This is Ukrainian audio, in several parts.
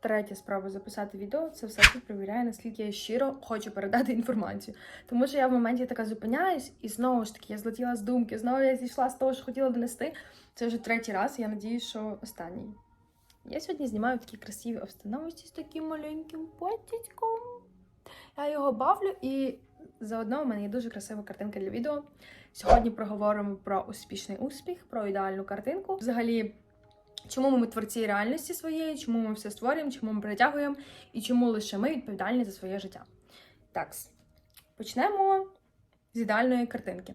третя справа записати відео, це все таки перевіряє, наскільки я щиро хочу передати інформацію. Тому що я в моменті така зупиняюсь, і знову ж таки я злетіла з думки, знову я зійшла з того, що хотіла донести. Це вже третій раз, я надіюсь, що останній. Я сьогодні знімаю такі красиві обстановочці з таким маленьким потічком. Я його бавлю і заодно у мене є дуже красива картинка для відео. Сьогодні проговоримо про успішний успіх, про ідеальну картинку. Взагалі, чому ми творці реальності своєї, чому ми все створюємо, чому ми притягуємо і чому лише ми відповідальні за своє життя. Так, почнемо з ідеальної картинки.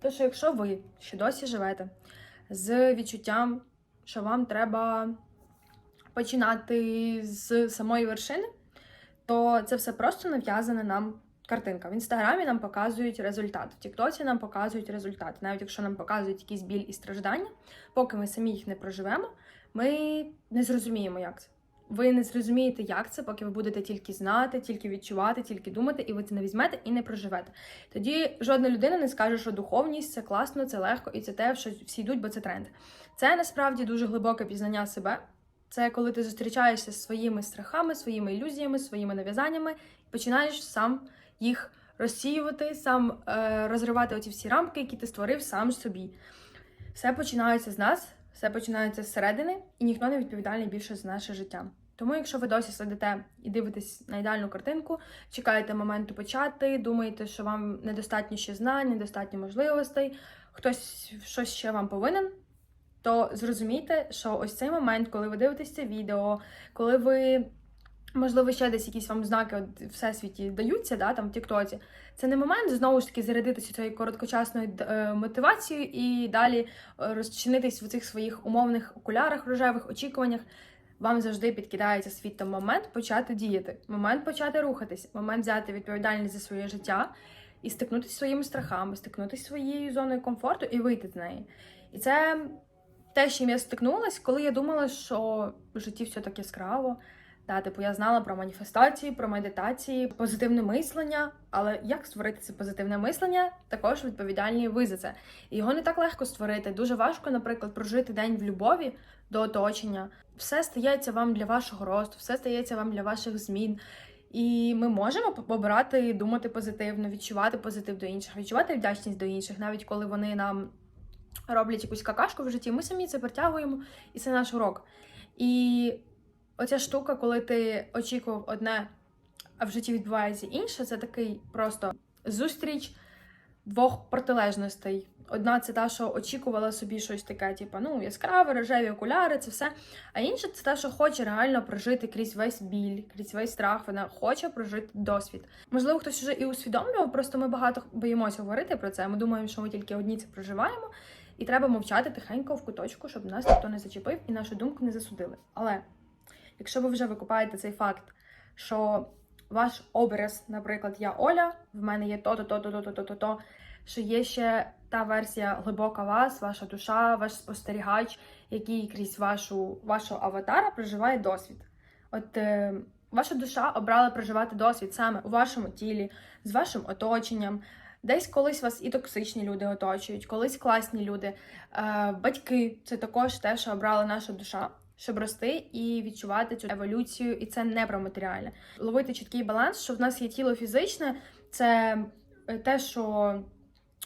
То, що якщо ви ще досі живете з відчуттям, що вам треба починати з самої вершини, то це все просто нав'язана нам картинка. В інстаграмі нам показують результат, в Тіктоці нам показують результат. Навіть якщо нам показують якийсь біль і страждання, поки ми самі їх не проживемо, ми не зрозуміємо, як це. Ви не зрозумієте, як це, поки ви будете тільки знати, тільки відчувати, тільки думати, і ви це не візьмете і не проживете. Тоді жодна людина не скаже, що духовність це класно, це легко і це те, що всі йдуть, бо це тренд. Це насправді дуже глибоке пізнання себе. Це коли ти зустрічаєшся з своїми страхами, своїми ілюзіями, своїми нав'язаннями, і починаєш сам їх розсіювати, сам е, розривати оці всі рамки, які ти створив сам собі. Все починається з нас, все починається зсередини, і ніхто не відповідальний більше за наше життя. Тому, якщо ви досі сидите і дивитесь на ідеальну картинку, чекаєте моменту почати, думаєте, що вам недостатньо ще знань, недостатньо можливостей, хтось щось ще вам повинен, то зрозумійте, що ось цей момент, коли ви дивитесь це відео, коли ви, можливо, ще десь якісь вам знаки от, всесвіті даються, да, там в Тіктоці, це не момент знову ж таки зарядитися цією короткочасною е, мотивацією і далі е, розчинитись в цих своїх умовних окулярах, рожевих очікуваннях. Вам завжди підкидається світом момент почати діяти, момент почати рухатись, момент взяти відповідальність за своє життя і стикнутися своїми страхами, стикнутися своєю зоною комфорту і вийти з неї. І це те, з чим я стикнулась, коли я думала, що в житті все так яскраво. Да, типу, я знала про маніфестації, про медитації, позитивне мислення. Але як створити це позитивне мислення, також відповідальні ви за це. І його не так легко створити. Дуже важко, наприклад, прожити день в любові до оточення. Все стається вам для вашого росту, все стається вам для ваших змін. І ми можемо обирати думати позитивно, відчувати позитив до інших, відчувати вдячність до інших, навіть коли вони нам роблять якусь какашку в житті, ми самі це притягуємо, і це наш урок. І оця штука, коли ти очікував одне, а в житті відбувається інше, це такий просто зустріч двох протилежностей. Одна це та, що очікувала собі щось таке, типу, ну, яскраве, рожеві окуляри, це все. А інша це та, що хоче реально прожити крізь весь біль, крізь весь страх. Вона хоче прожити досвід. Можливо, хтось вже і усвідомлював, просто ми багато боїмося говорити про це. Ми думаємо, що ми тільки одні це проживаємо, і треба мовчати тихенько в куточку, щоб нас ніхто не зачепив і нашу думку не засудили. Але якщо ви вже викупаєте цей факт, що ваш образ, наприклад, я Оля, в мене є то-то, то-то, то-то, то-то, то, що є ще та версія глибока вас, ваша душа, ваш спостерігач, який крізь вашу, вашого аватара проживає досвід. От е, ваша душа обрала проживати досвід саме у вашому тілі, з вашим оточенням. Десь колись вас і токсичні люди оточують, колись класні люди. Е, батьки це також те, що обрала наша душа, щоб рости і відчувати цю еволюцію, і це не про матеріальне. Ловити чіткий баланс, що в нас є тіло фізичне, це е, те, що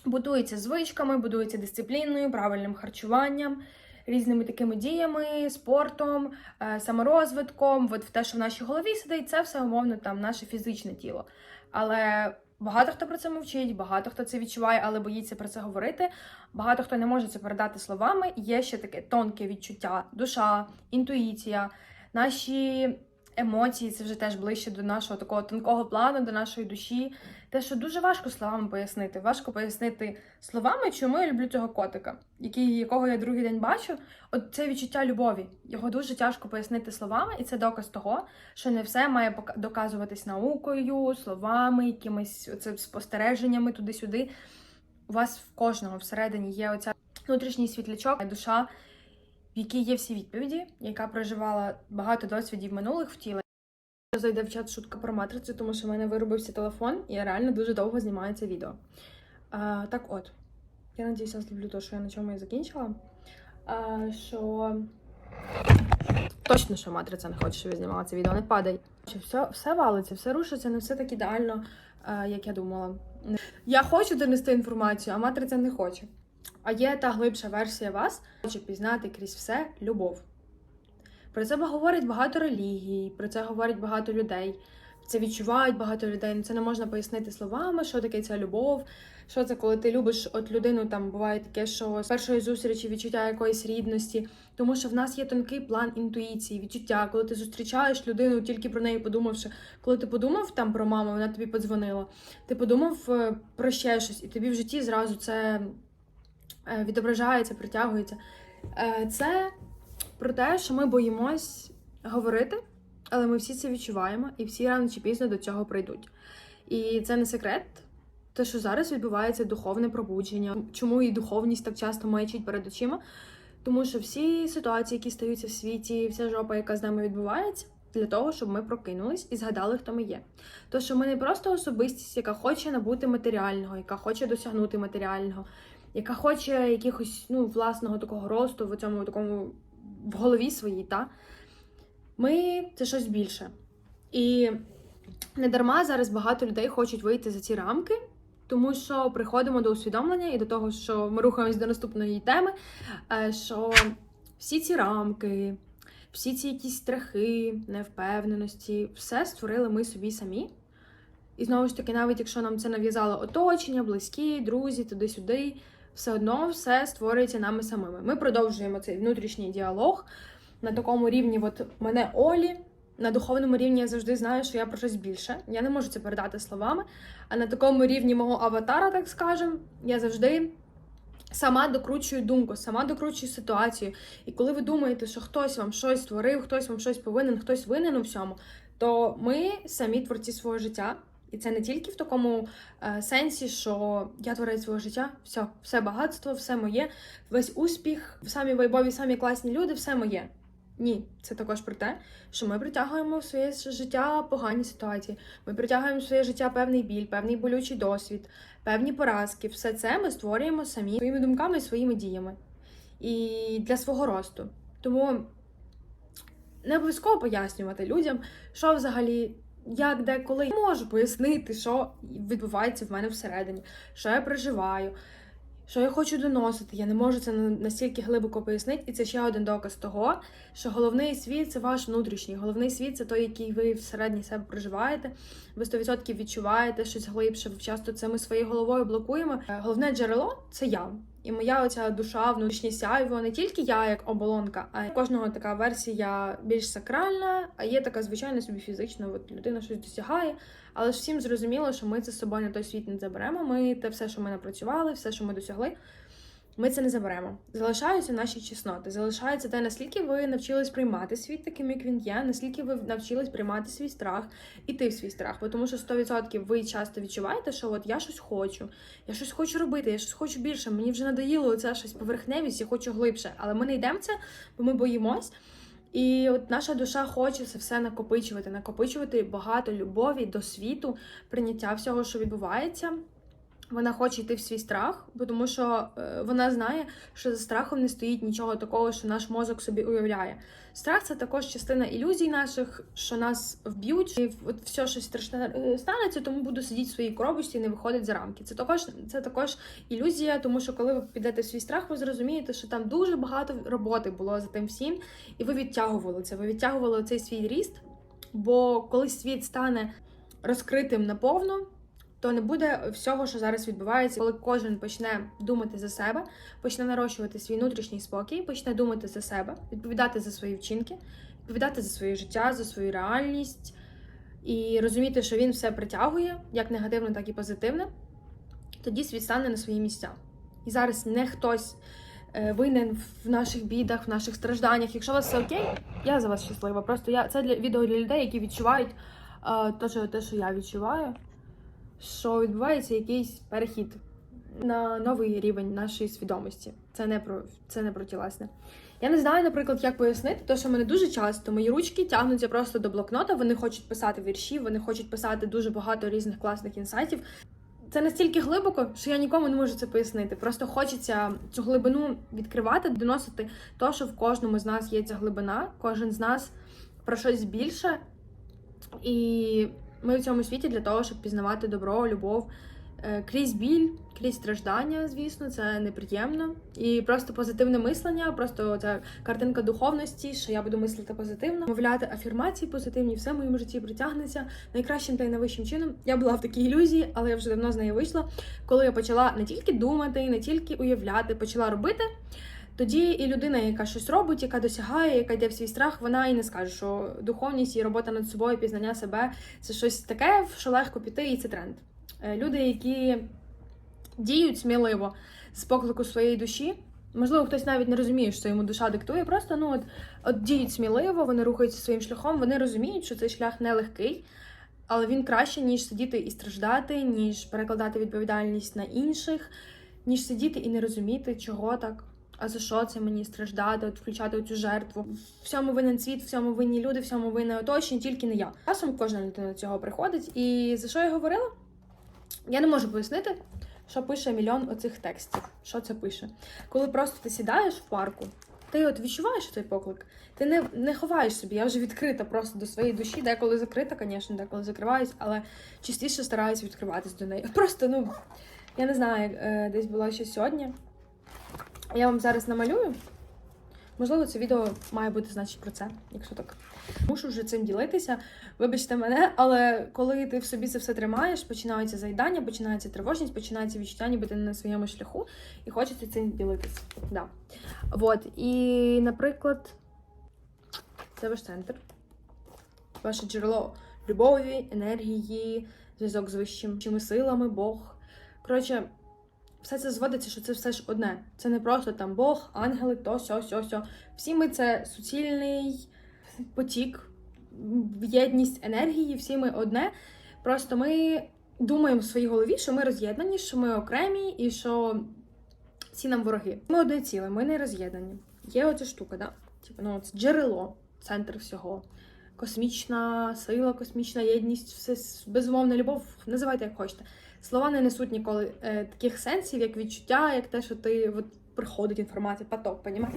будується звичками, будується дисципліною, правильним харчуванням, різними такими діями, спортом, е, саморозвитком. От в те, що в нашій голові сидить, це все умовно там наше фізичне тіло. Але багато хто про це мовчить, багато хто це відчуває, але боїться про це говорити. Багато хто не може це передати словами. Є ще таке тонке відчуття, душа, інтуїція, наші. Емоції це вже теж ближче до нашого такого тонкого плану, до нашої душі. Те, що дуже важко словами пояснити. Важко пояснити словами, чому я люблю цього котика, який, якого я другий день бачу. От це відчуття любові. Його дуже тяжко пояснити словами, і це доказ того, що не все має доказуватись наукою, словами, якимись оце, спостереженнями туди-сюди. У вас в кожного всередині є оця внутрішній світлячок, душа, в якій є всі відповіді, яка проживала багато досвідів минулих втілень. Зайде в чат шутка про матрицю, тому що в мене виробився телефон, і я реально дуже довго знімаю це відео. А, так от, я надіюся, зловлю те, що я на чому і закінчила. А, що Точно, що матриця не хоче, щоб я знімала це відео, не падай. Все, все валиться, все рушиться, не все так ідеально, як я думала. Я хочу донести інформацію, а матриця не хоче. А є та глибша версія вас, хоче пізнати крізь все любов. Про це говорить багато релігій, про це говорить багато людей. Це відчувають багато людей. Ну, Це не можна пояснити словами, що таке ця любов. Що це, коли ти любиш от людину, там буває таке, що з першої зустрічі відчуття якоїсь рідності, тому що в нас є тонкий план інтуїції, відчуття, коли ти зустрічаєш людину, тільки про неї подумавши, коли ти подумав там про маму, вона тобі подзвонила, ти подумав е, про ще щось, і тобі в житті зразу це відображається, притягується. Е, Це про те, що ми боїмось говорити, але ми всі це відчуваємо, і всі рано чи пізно до цього прийдуть. І це не секрет. Те, що зараз відбувається духовне пробудження, чому і духовність так часто маячить перед очима, тому що всі ситуації, які стаються в світі, вся жопа, яка з нами відбувається, для того, щоб ми прокинулись і згадали, хто ми є. То, що ми не просто особистість, яка хоче набути матеріального, яка хоче досягнути матеріального, яка хоче якихось ну, власного такого росту в цьому такому в голові своїй, та ми це щось більше. І не дарма зараз багато людей хочуть вийти за ці рамки, тому що приходимо до усвідомлення і до того, що ми рухаємось до наступної теми, е, що всі ці рамки, всі ці якісь страхи, невпевненості, все створили ми собі самі. І знову ж таки, навіть якщо нам це нав'язало оточення, близькі, друзі, туди-сюди, все одно все створюється нами самими. Ми продовжуємо цей внутрішній діалог на такому рівні, от мене Олі. На духовному рівні я завжди знаю, що я про щось більше. Я не можу це передати словами. А на такому рівні мого аватара, так скажем, я завжди сама докручую думку, сама докручую ситуацію. І коли ви думаєте, що хтось вам щось створив, хтось вам щось повинен, хтось винен у всьому, то ми самі творці свого життя. І це не тільки в такому е, сенсі, що я творець свого життя, все, все багатство, все моє, весь успіх, самі вайбові, самі класні люди, все моє. Ні, це також про те, що ми притягуємо в своє життя погані ситуації. Ми притягуємо в своє життя певний біль, певний болючий досвід, певні поразки. Все це ми створюємо самі своїми думками і своїми діями. І для свого росту. Тому не обов'язково пояснювати людям, що взагалі. Як де коли я можу пояснити, що відбувається в мене всередині, що я проживаю, що я хочу доносити. Я не можу це настільки глибоко пояснити, і це ще один доказ того, що головний світ це ваш внутрішній. Головний світ це той, який ви всередині себе проживаєте. Ви 100% відчуваєте щось глибше. Часто це ми своєю головою блокуємо. Е, Головне джерело це я. І моя оця душа, внутрішнє сяйво, не тільки я як оболонка, а й кожного така версія більш сакральна, а є така звичайна собі фізична. От людина щось досягає. Але ж всім зрозуміло, що ми це з собою на той світ не заберемо. Ми те все, що ми напрацювали, все, що ми досягли, ми це не заберемо. Залишаються наші чесноти. Залишається те, наскільки ви навчились приймати світ таким, як він є, наскільки ви навчились приймати свій страх, іти в свій страх. Бо Тому що 100% ви часто відчуваєте, що от я щось хочу, я щось хочу робити, я щось хочу більше. Мені вже надоїло це щось поверхневість, я хочу глибше. Але ми не йдемо це, бо ми боїмось. І от наша душа хоче це все накопичувати, накопичувати багато любові до світу, прийняття всього, що відбувається. Вона хоче йти в свій страх, бо тому що е, вона знає, що за страхом не стоїть нічого такого, що наш мозок собі уявляє. Страх це також частина ілюзій наших, що нас вб'ють, і от все щось страшне е, станеться, тому буду сидіти в своїй коробочці і не виходить за рамки. Це також це також ілюзія, тому що коли ви підете в свій страх, ви зрозумієте, що там дуже багато роботи було за тим всім, і ви відтягували це. Ви відтягували цей свій ріст. Бо коли світ стане розкритим наповну, то не буде всього, що зараз відбувається, коли кожен почне думати за себе, почне нарощувати свій внутрішній спокій, почне думати за себе, відповідати за свої вчинки, відповідати за своє життя, за свою реальність і розуміти, що він все притягує, як негативне, так і позитивне, тоді світ стане на свої місця. І зараз не хтось е, винен в наших бідах, в наших стражданнях. Якщо у вас все окей, я за вас щаслива. Просто я це для відео для людей, які відчувають те, що, те, що я відчуваю що відбувається якийсь перехід на новий рівень нашої свідомості. Це не про це не про тілесне. Я не знаю, наприклад, як пояснити, тому що мене дуже часто мої ручки тягнуться просто до блокнота. Вони хочуть писати вірші, вони хочуть писати дуже багато різних класних інсайтів. це настільки глибоко, що я нікому не можу це пояснити. Просто хочеться цю глибину відкривати, доносити то, що в кожному з нас є ця глибина, кожен з нас про щось більше. І ми в цьому світі для того, щоб пізнавати добро, любов е, крізь біль, крізь страждання, звісно, це неприємно. І просто позитивне мислення, просто ця картинка духовності, що я буду мислити позитивно, мовляти афірмації позитивні, все в моєму житті притягнеться найкращим та й найвищим чином. Я була в такій ілюзії, але я вже давно з неї вийшла, коли я почала не тільки думати, не тільки уявляти, почала робити. Тоді і людина, яка щось робить, яка досягає, яка йде в свій страх, вона і не скаже, що духовність і робота над собою, пізнання себе це щось таке, в що легко піти, і це тренд. Е, Люди, які діють сміливо з поклику своєї душі. Можливо, хтось навіть не розуміє, що йому душа диктує. Просто ну от, от діють сміливо, вони рухаються своїм шляхом, вони розуміють, що цей шлях нелегкий, але він краще, ніж сидіти і страждати, ніж перекладати відповідальність на інших, ніж сидіти і не розуміти, чого так. А за що це мені страждати, от включати цю жертву? Всьому винен світ, всьому винні люди, всьому винне оточення, тільки не я. Часом кожна людина цього приходить. І за що я говорила? Я не можу пояснити, що пише мільйон оцих текстів. Що це пише? Коли просто ти сідаєш в парку, ти от відчуваєш цей поклик. Ти не, не ховаєш собі. Я вже відкрита просто до своєї душі, деколи закрита, звісно, деколи закриваюсь, але частіше стараюсь відкриватись до неї. Просто, ну, я не знаю, е, десь було ще сьогодні. Я вам зараз намалюю. Можливо, це відео має бути, значить, про це, якщо так. Мушу вже цим ділитися. Вибачте мене, але коли ти в собі це все тримаєш, починаються заїдання, починається тривожність, починається відчуття, ніби ти не на своєму шляху, і хочеться цим ділитися. Да. Вот. І, наприклад, це ваш центр, ваше джерело любові, енергії, зв'язок з вищими силами, Бог. Коротше, все це зводиться, що це все ж одне. Це не просто там Бог, ангели, то, сьо, сьо, сьо. Всі ми це суцільний потік, єдність енергії, всі ми одне. Просто ми думаємо в своїй голові, що ми роз'єднані, що ми окремі і що всі нам вороги. Ми одне ціле, ми не роз'єднані. Є оця штука, да? Типу, ну, це джерело, центр всього. Космічна сила, космічна єдність, все безумовна любов, називайте як хочете. Слова не несуть ніколи е, таких сенсів, як відчуття, як те, що ти от, приходить інформація, поток, понімаєш?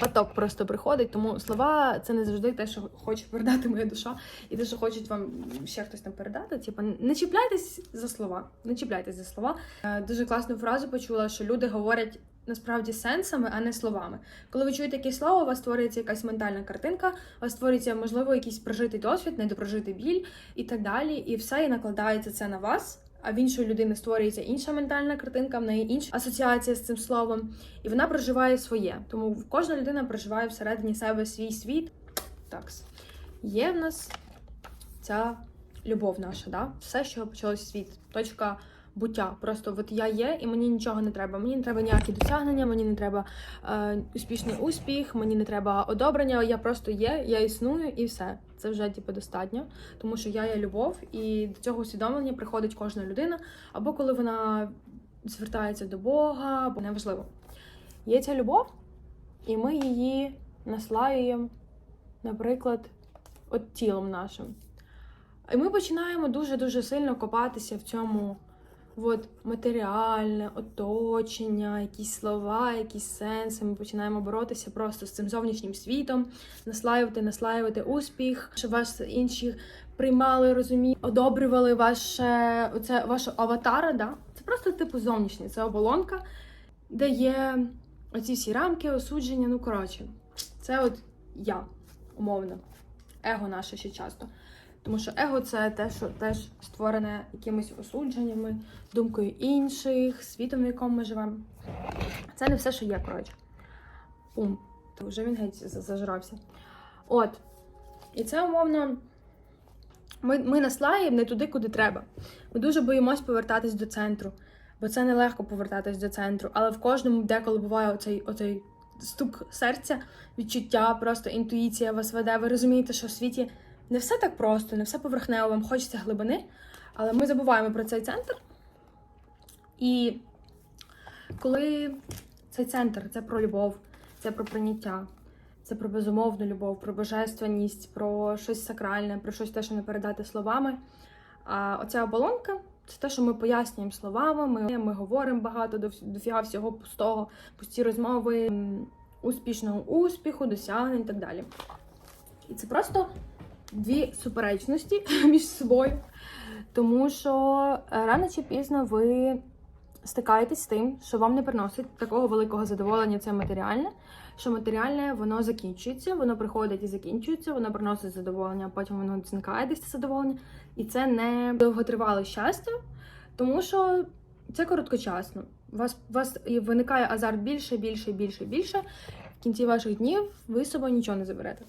Поток просто приходить, тому слова це не завжди те, що хоче передати моя душа, і те, що хочуть вам ще хтось там передати. Типу, не чіпляйтесь за слова, не чіпляйтесь за слова. Е, дуже класну фразу почула, що люди говорять. Насправді сенсами, а не словами. Коли ви чуєте якесь слово, у вас створюється якась ментальна картинка, у вас створюється, можливо, якийсь прожитий досвід, недопрожитий біль і так далі. І все і накладається це на вас а в іншої людини створюється інша ментальна картинка, в неї інша асоціація з цим словом, і вона проживає своє. Тому кожна людина проживає всередині себе свій світ. Так, є в нас ця любов наша, да? все, що почалось світ, точка буття. Просто от я є, і мені нічого не треба. Мені не треба ніякі досягнення, мені не треба е, успішний успіх, мені не треба одобрення. Я просто є, я існую і все. Це вже типу, достатньо, тому що я є любов, і до цього усвідомлення приходить кожна людина, або коли вона звертається до Бога, або неважливо. Є ця любов, і ми її наслаюємо, наприклад, от тілом нашим. І ми починаємо дуже-дуже сильно копатися в цьому от, матеріальне, оточення, якісь слова, якісь сенси. Ми починаємо боротися просто з цим зовнішнім світом, наслаювати, наслаювати успіх, щоб вас інші приймали, розуміли, одобрювали ваше оце вашу аватара. Да? Це просто типу зовнішнє, це оболонка, де є оці всі рамки, осудження. Ну коротше, це от я умовно, его наше ще часто. Тому що его це те, що теж створене якимись осудженнями, думкою інших, світом, в якому ми живемо. Це не все, що є, коротше. Пум. То вже він геть зажрався. От. І це умовно. Ми, ми наслаємо не туди, куди треба. Ми дуже боїмось повертатись до центру, бо це нелегко повертатись до центру. Але в кожному деколи буває оцей, оцей стук серця, відчуття, просто інтуїція вас веде. Ви розумієте, що в світі не все так просто, не все поверхнево, вам хочеться глибини, але ми забуваємо про цей центр. І коли цей центр це про любов, це про прийняття, це про безумовну любов, про божественність, про щось сакральне, про щось те, що не передати словами. А оця оболонка Це те, що ми пояснюємо словами, ми, ми говоримо багато до дофіга всього пустого, пусті розмови, успішного успіху, досягнень і так далі. І це просто дві суперечності між собою. Тому що е, рано чи пізно ви стикаєтесь з тим, що вам не приносить такого великого задоволення це матеріальне, що матеріальне воно закінчується, воно приходить і закінчується, воно приносить задоволення, а потім воно зникає десь це задоволення. І це не довготривале щастя, тому що це короткочасно. У вас, у вас виникає азарт більше, більше, більше, більше. В кінці ваших днів ви з собою нічого не заберете.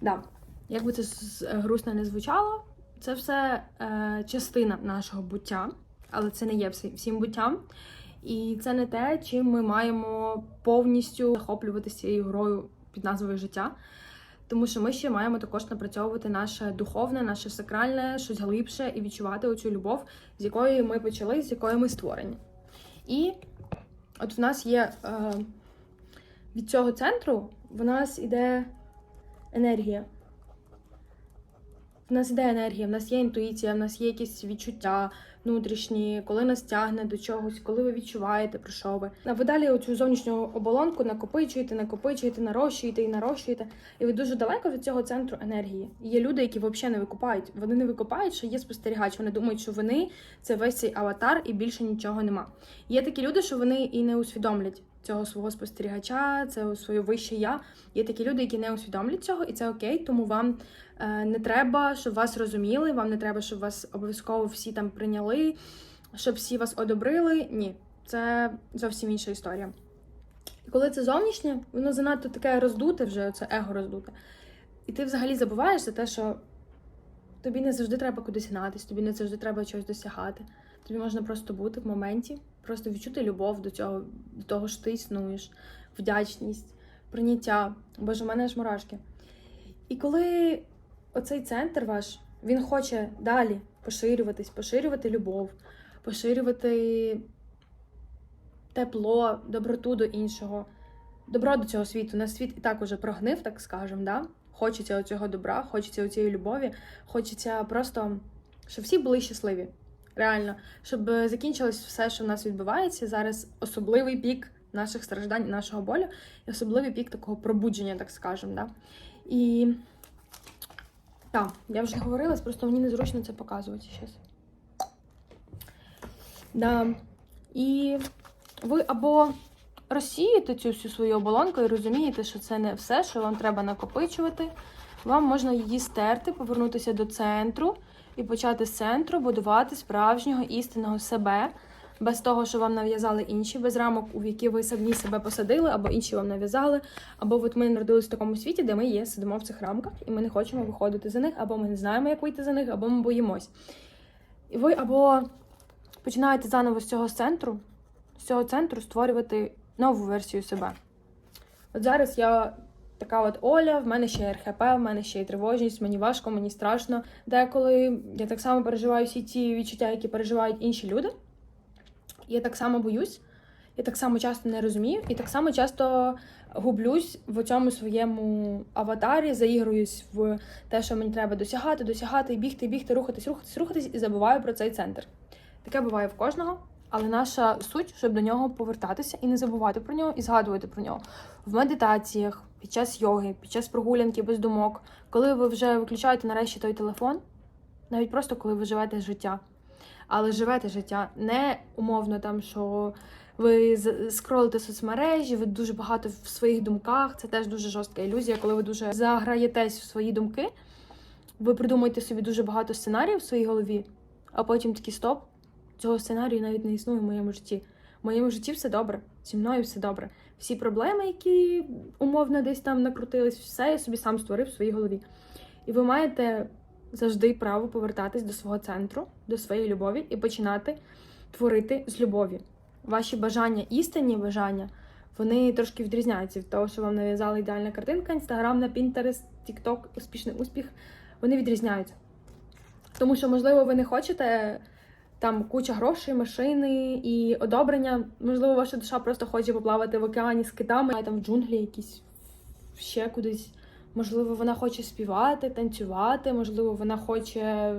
Да. Як би це грустно не звучало, це все е, частина нашого буття, але це не є всі- всім буттям. І це не те, чим ми маємо повністю захоплюватися цією грою під назвою життя. Тому що ми ще маємо також напрацьовувати наше духовне, наше сакральне, щось глибше і відчувати оцю любов, з якої ми почали, з якої ми створені. І от в нас є е, від цього центру в нас іде енергія. В нас іде енергія, в нас є інтуїція, в нас є якісь відчуття внутрішні, коли нас тягне до чогось, коли ви відчуваєте, про що ви. А ви далі оцю зовнішню оболонку накопичуєте, накопичуєте, нарощуєте і нарощуєте. І ви дуже далеко від цього центру енергії. Є люди, які взагалі не викупають. Вони не викупають, що є спостерігач. Вони думають, що вони це весь цей аватар і більше нічого нема. Є такі люди, що вони і не усвідомлять цього свого спостерігача, це своє вище я. Є такі люди, які не усвідомлять цього, і це окей, тому вам е, не треба, щоб вас розуміли, вам не треба, щоб вас обов'язково всі там прийняли, щоб всі вас одобрили. Ні, це зовсім інша історія. І коли це зовнішнє, воно занадто таке роздуте, вже це его роздуте. І ти взагалі забуваєш за те, що тобі не завжди треба кудись гнатись, тобі не завжди треба чогось досягати. Тобі можна просто бути в моменті, просто відчути любов до цього, до того, що ти існуєш, вдячність, прийняття. Боже, у мене аж мурашки. І коли оцей центр ваш, він хоче далі поширюватись, поширювати любов, поширювати тепло, доброту до іншого, добро до цього світу. Наш світ і так уже прогнив, так скажемо, да? Хочеться оцього добра, хочеться оцієї любові, хочеться просто, щоб всі були щасливі. Реально, щоб е, закінчилось все, що в нас відбувається. Зараз особливий пік наших страждань, нашого болю, і особливий пік такого пробудження, так скажемо. Да? І так, я вже говорила, просто мені незручно це показувати щось. Да. І ви або розсієте цю всю свою оболонку і розумієте, що це не все, що вам треба накопичувати. Вам можна її стерти, повернутися до центру і почати з центру будувати справжнього істинного себе, без того, що вам нав'язали інші, без рамок, у які ви самі себе посадили, або інші вам нав'язали. Або от ми народилися в такому світі, де ми є, сидимо в цих рамках, і ми не хочемо виходити за них, або ми не знаємо, як вийти за них, або ми боїмось. І ви або починаєте заново з цього центру, з цього центру створювати нову версію себе. От зараз я така от Оля, в мене ще РХП, в мене ще є тривожність, мені важко, мені страшно. Деколи я так само переживаю всі ті відчуття, які переживають інші люди. Я так само боюсь, я так само часто не розумію, і так само часто гублюсь в цьому своєму аватарі, заігруюсь в те, що мені треба досягати, досягати, бігти, бігти, рухатись, рухатись, рухатись, і забуваю про цей центр. Таке буває в кожного, але наша суть, щоб до нього повертатися і не забувати про нього, і згадувати про нього в медитаціях, під час йоги, під час прогулянки без думок, коли ви вже виключаєте нарешті той телефон, навіть просто коли ви живете життя. Але живете життя не умовно там, що ви скролите соцмережі, ви дуже багато в своїх думках. Це теж дуже жорстка ілюзія, коли ви дуже заграєтесь в свої думки. Ви придумуєте собі дуже багато сценаріїв в своїй голові, а потім такий стоп. Цього сценарію навіть не існує в моєму житті. В моєму житті все добре, зі мною все добре. Всі проблеми, які умовно десь там накрутились, все я собі сам створив в своїй голові. І ви маєте завжди право повертатись до свого центру, до своєї любові і починати творити з любові. Ваші бажання, істинні бажання, вони трошки відрізняються від того, що вам нав'язала ідеальна картинка, інстаграм на Pinterest, TikTok, успішний успіх. Вони відрізняються. Тому що, можливо, ви не хочете там куча грошей, машини і одобрення. Можливо, ваша душа просто хоче поплавати в океані з китами, а там в джунглі якісь ще кудись. Можливо, вона хоче співати, танцювати, можливо, вона хоче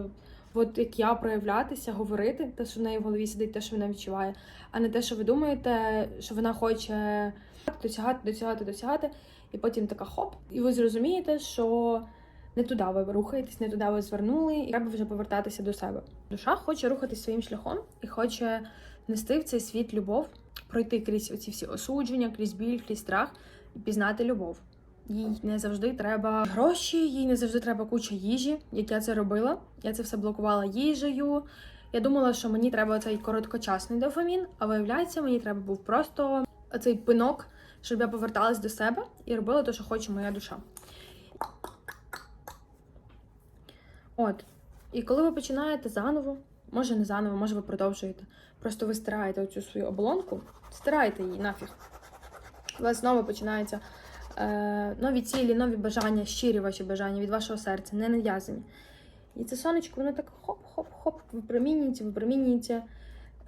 от як я проявлятися, говорити, те, що в неї в голові сидить, те, що вона відчуває, а не те, що ви думаєте, що вона хоче досягати, досягати, досягати, і потім така хоп, і ви зрозумієте, що не туди ви рухаєтесь, не туди ви звернули, і треба вже повертатися до себе. Душа хоче рухатись своїм шляхом і хоче нести в цей світ любов, пройти крізь оці всі осудження, крізь біль, крізь страх і пізнати любов. Їй не завжди треба гроші, їй не завжди треба куча їжі, як я це робила. Я це все блокувала їжею. Я думала, що мені треба цей короткочасний дофамін, а виявляється, мені треба був просто цей пинок, щоб я поверталась до себе і робила те, що хоче моя душа. От. І коли ви починаєте заново, може не заново, може ви продовжуєте. Просто ви стираєте оцю свою оболонку, стираєте її нафіг. У вас знову починаються е, нові цілі, нові бажання, щирі ваші бажання від вашого серця, не нав'язані. І це сонечко, воно так хоп-хоп-хоп, випромінюється, випромінюється.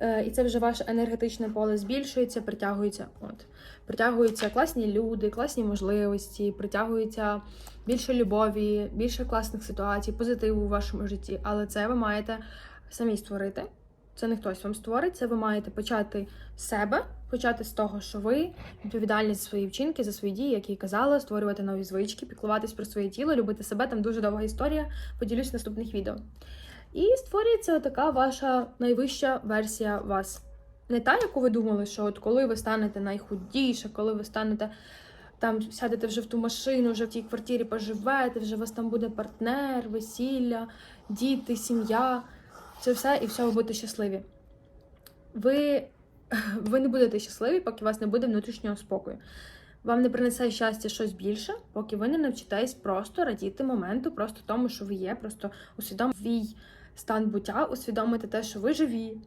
Е, і це вже ваше енергетичне поле збільшується, притягується. От. Притягуються класні люди, класні можливості, притягується більше любові, більше класних ситуацій, позитиву у вашому житті. Але це ви маєте самі створити. Це не хтось вам створить, це ви маєте почати з себе, почати з того, що ви відповідальні за свої вчинки, за свої дії, як я казала, створювати нові звички, піклуватись про своє тіло, любити себе. Там дуже довга історія. Поділюсь в наступних відео. І створюється така ваша найвища версія вас. Не та, яку ви думали, що от коли ви станете найхудіше, коли ви станете там, сядете вже в ту машину, вже в тій квартирі поживете, вже у вас там буде партнер, весілля, діти, сім'я. Це все і все ви будете щасливі. Ви, ви не будете щасливі, поки у вас не буде внутрішнього спокою. Вам не принесе щастя щось більше, поки ви не навчитесь просто радіти моменту, просто тому, що ви є, просто усвідомити свій стан буття, усвідомити те, що ви живі.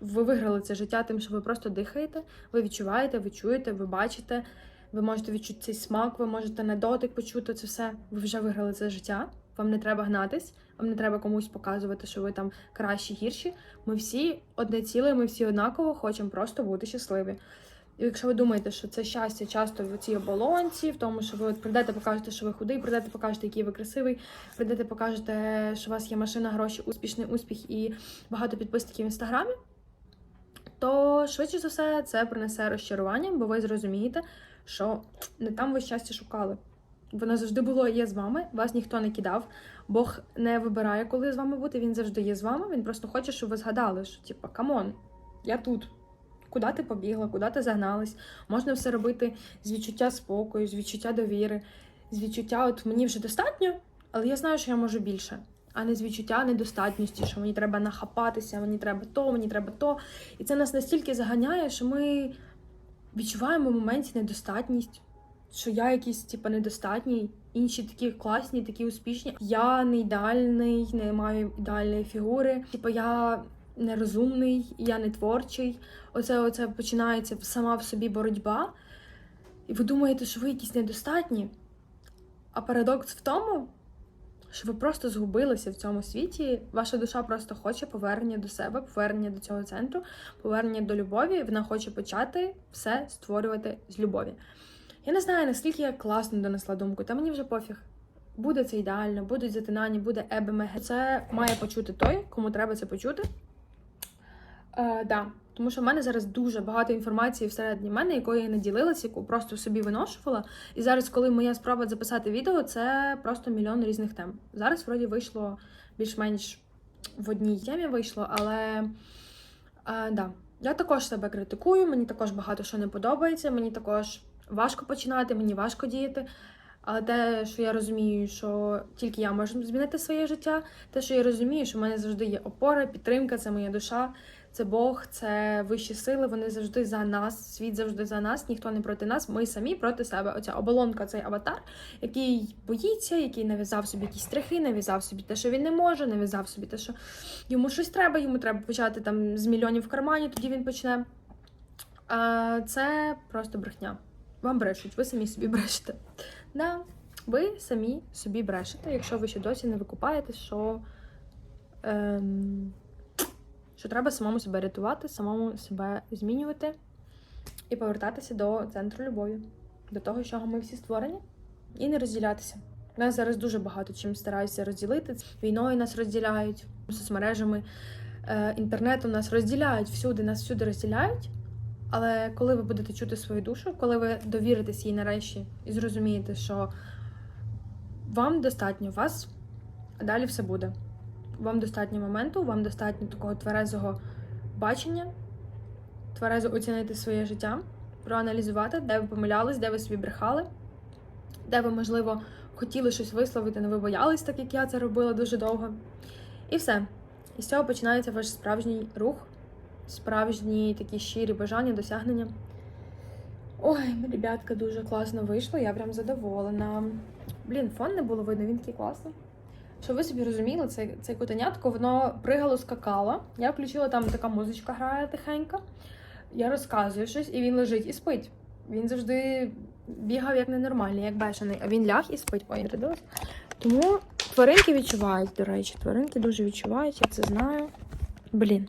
Ви виграли це життя тим, що ви просто дихаєте, ви відчуваєте, ви чуєте, ви бачите, ви можете відчути цей смак, ви можете на дотик почути це все. Ви вже виграли це життя. Вам не треба гнатись, вам не треба комусь показувати, що ви там кращі, гірші. Ми всі одне ціле, ми всі однаково хочемо просто бути щасливі. І якщо ви думаєте, що це щастя часто в цій оболонці, в тому, що ви от прийдете, покажете, що ви худий, прийдете, покажете, який ви красивий, прийдете, покажете, що у вас є машина, гроші, успішний успіх і багато підписників в інстаграмі, то швидше за все це принесе розчарування, бо ви зрозумієте, що не там ви щастя шукали. Воно завжди було є з вами, вас ніхто не кидав. Бог не вибирає, коли з вами бути. Він завжди є з вами. Він просто хоче, щоб ви згадали, що типа камон, я тут. Куди ти побігла, куди ти загналась? Можна все робити з відчуття спокою, з відчуття довіри, з відчуття, от мені вже достатньо, але я знаю, що я можу більше, а не з відчуття недостатності, що мені треба нахапатися, мені треба то, мені треба то. І це нас настільки заганяє, що ми відчуваємо в моменті недостатність, що я якийсь, типу, недостатній, інші такі класні, такі успішні. Я не ідеальний, не маю ідеальної фігури. Типу, я нерозумний, я не творчий. Оце, оце починається сама в собі боротьба. І ви думаєте, що ви якісь недостатні. А парадокс в тому, що ви просто згубилися в цьому світі. Ваша душа просто хоче повернення до себе, повернення до цього центру, повернення до любові. Вона хоче почати все створювати з любові. Я не знаю, наскільки я класно донесла думку, та мені вже пофіг. Буде це ідеально, будуть затинання, буде ебемеге. Це має почути той, кому треба це почути. Е, да. Тому що в мене зараз дуже багато інформації всередині мене, якою я не ділилася, яку просто собі виношувала. І зараз, коли моя спроба записати відео, це просто мільйон різних тем. Зараз вроді вийшло більш-менш в одній темі вийшло, але е, да. я також себе критикую, мені також багато що не подобається, мені також важко починати, мені важко діяти. Але те, що я розумію, що тільки я можу змінити своє життя, те, що я розумію, що в мене завжди є опора, підтримка, це моя душа, це Бог, це вищі сили. Вони завжди за нас. Світ завжди за нас, ніхто не проти нас. Ми самі проти себе. Оця оболонка, цей аватар, який боїться, який нав'язав собі якісь страхи, нав'язав собі те, що він не може, нав'язав собі те, що йому щось треба, йому треба почати там з мільйонів в кармані, тоді він почне. А, Це просто брехня. Вам брешуть, ви самі собі брешете. Да, ви самі собі брешете, якщо ви ще досі не викупаєте, що ем, що треба самому себе рятувати, самому себе змінювати і повертатися до центру любові, до того, з чого ми всі створені, і не розділятися. Нас зараз дуже багато чим стараються розділити. Війною нас розділяють, соцмережами, е, інтернетом нас розділяють всюди, нас всюди розділяють. Але коли ви будете чути свою душу, коли ви довіритесь їй нарешті і зрозумієте, що вам достатньо вас, а далі все буде. Вам достатньо моменту, вам достатньо такого тверезого бачення, тверезо оцінити своє життя, проаналізувати, де ви помилялись, де ви собі брехали, де ви, можливо, хотіли щось висловити, але ви боялись, так як я це робила дуже довго. І все. І з цього починається ваш справжній рух, справжні такі щирі бажання, досягнення. Ой, ребятка, дуже класно вийшло, я прям задоволена. Блін, фон не було видно, він такий класний. Щоб ви собі розуміли, це, це котенятко, воно пригало, скакало. Я включила там така музичка грає тихенька. Я розказую щось, і він лежить і спить. Він завжди бігав як ненормальний, як бешений, а він ляг і спить. Ой, рядилась. Тому тваринки відчувають, до речі, тваринки дуже відчувають, я це знаю. Блін.